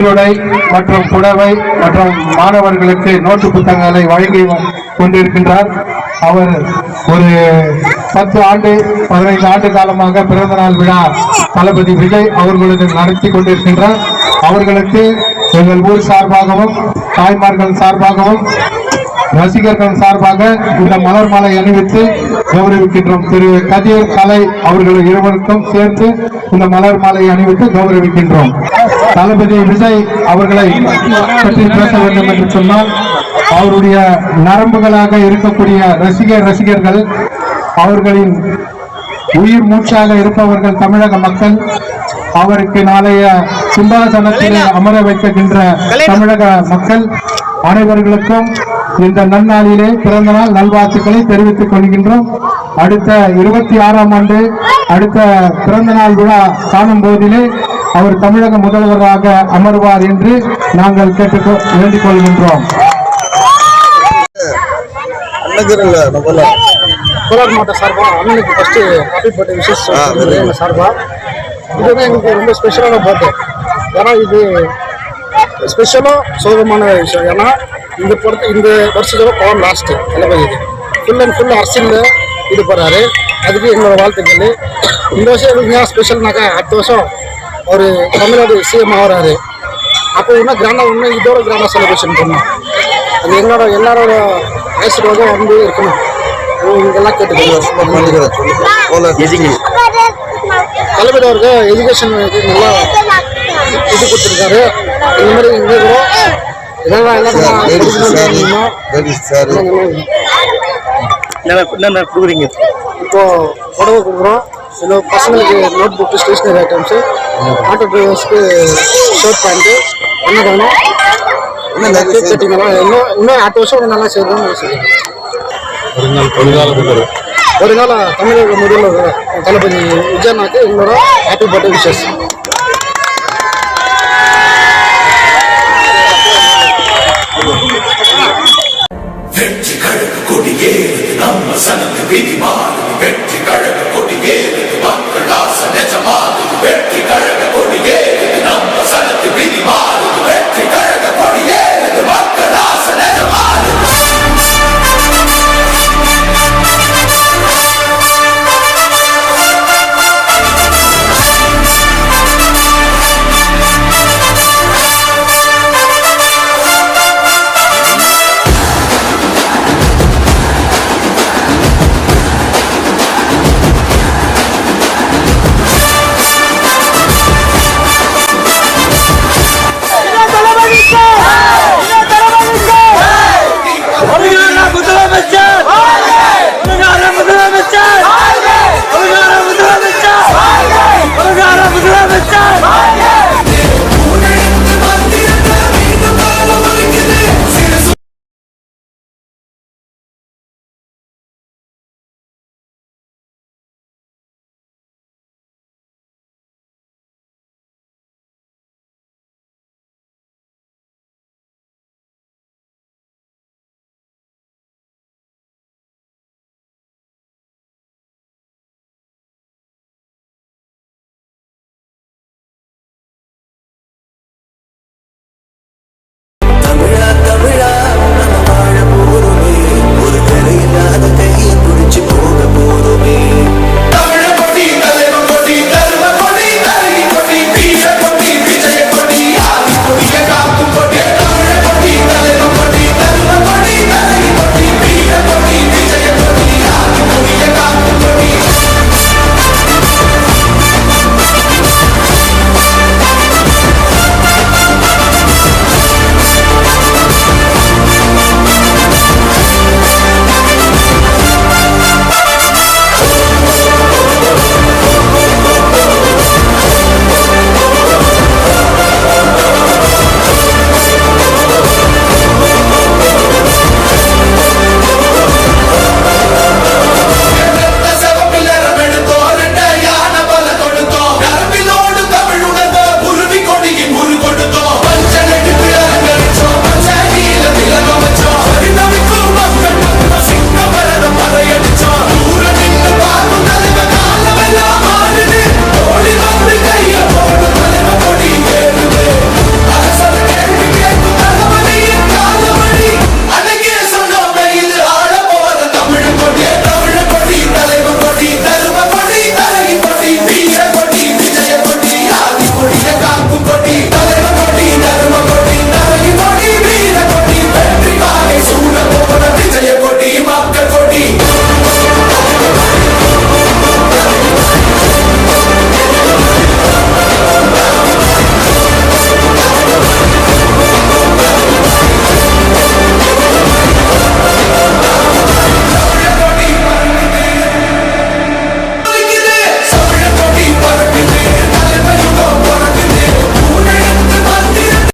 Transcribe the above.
சீருடை மற்றும் புடவை மற்றும் மாணவர்களுக்கு நோட்டு புத்தகங்களை வழங்கி கொண்டிருக்கின்றார். அவர் ஒரு பத்து ஆண்டு பதினைந்து ஆண்டு காலமாக பிறந்த நாள் விழா தளபதி விஜய் அவர்களது நடத்தி கொண்டிருக்கின்றார். அவர்களுக்கு எங்கள் ஊர் சார்பாகவும் தாய்மார்கள் சார்பாகவும் ரசிகர்கள் சார்பாக இந்த மலர் மாலை அணிவித்து கௌரவிக்கின்றோம். திரு கதிர் கலை அவர்கள் இருவருக்கும் சேர்த்து இந்த மலர் மாலை அணிவித்து கௌரவிக்கின்றோம். தளபதி விஜய் அவர்களை பற்றி பேச வேண்டும் என்று சொன்னால் அவருடைய நரம்புகளாக இருக்கக்கூடிய ரசிகர் ரசிகர்கள் அவர்களின் உயிர் மூச்சாக இருப்பவர்கள் தமிழக மக்கள் அவருக்கு நாளைய சிம்மாசனத்தில் அமர வைக்கின்ற தமிழக மக்கள் அனைவர்களுக்கும் இந்த நன்னாளிலே பிறந்த நாள் நல்வாழ்த்துக்களை தெரிவித்துக் கொள்கின்றோம். அடுத்த இருபத்தி ஆறாம் ஆண்டு அடுத்த பிறந்த நாள் விழா காணும் போதிலே அவர் தமிழக முதல்வராக அமர்வார் என்று நாங்கள் கேட்டுக்கொ வேண்டிக் கொள்கின்றோம். கோலார் மாவட்ட சார்பாக அண்ணனுக்கு first happy birthday wishes ah, very good. எங்கள் சார்பாக இது வந்து எங்களுக்கு ரொம்ப ஸ்பெஷலான பர்த்டே ஏன்னா இது ஸ்பெஷலாக சோகமான விஷயம். ஏன்னா இந்த பொறுத்த இந்த வருஷத்தோட பவர் லாஸ்ட்டு தளபதி. இது ஃபுல் அண்ட் ஃபுல் அரசியலில் இது போகிறாரு அதுக்கு எங்களோட வாழ்த்துக்கள். இந்த வருஷம் எங்களுக்கு ஸ்பெஷல்னாக்கா அடுத்த வருஷம் அவர் தமிழ்நாடு சிஎம் ஆகிறாரு. அப்போ இன்னும் கிராண்டாக இன்னும் இதோட கிராண்டாக செலிப்ரேஷன் பண்ணணும். அது எங்களோட எல்லாரோட ஆசீர்வாதம் வந்து இருக்கணும். இதெல்லாம் கேட்டுக்கோங்க. தளபதி அவருக்கு எஜுகேஷன் நல்லா இது கொடுத்துருக்காரு. இந்த மாதிரி இங்கே கூட இதெல்லாம் கொடுக்குறீங்க இப்போ புடவை கொடுக்குறோம் சில பசங்களுக்கு notebook stationery items auto டிரைவர்ஸ்க்கு ஷர்ட் பேண்ட்டு அன்னதானம் இன்னும் நிறைய கேக் இன்னும் இன்னும் அடுத்த வருஷம் இன்னும் நல்லா செய்யணும்னு நாள் ஒரு நாள் தமிழக முதல்வர் தளபதி விஜயநாக்கு என்னோட ஹாப்பி பர்த்டே விஷஸ் கொடியே நம்ம சனத்து விதிமாறு வெற்றிகள்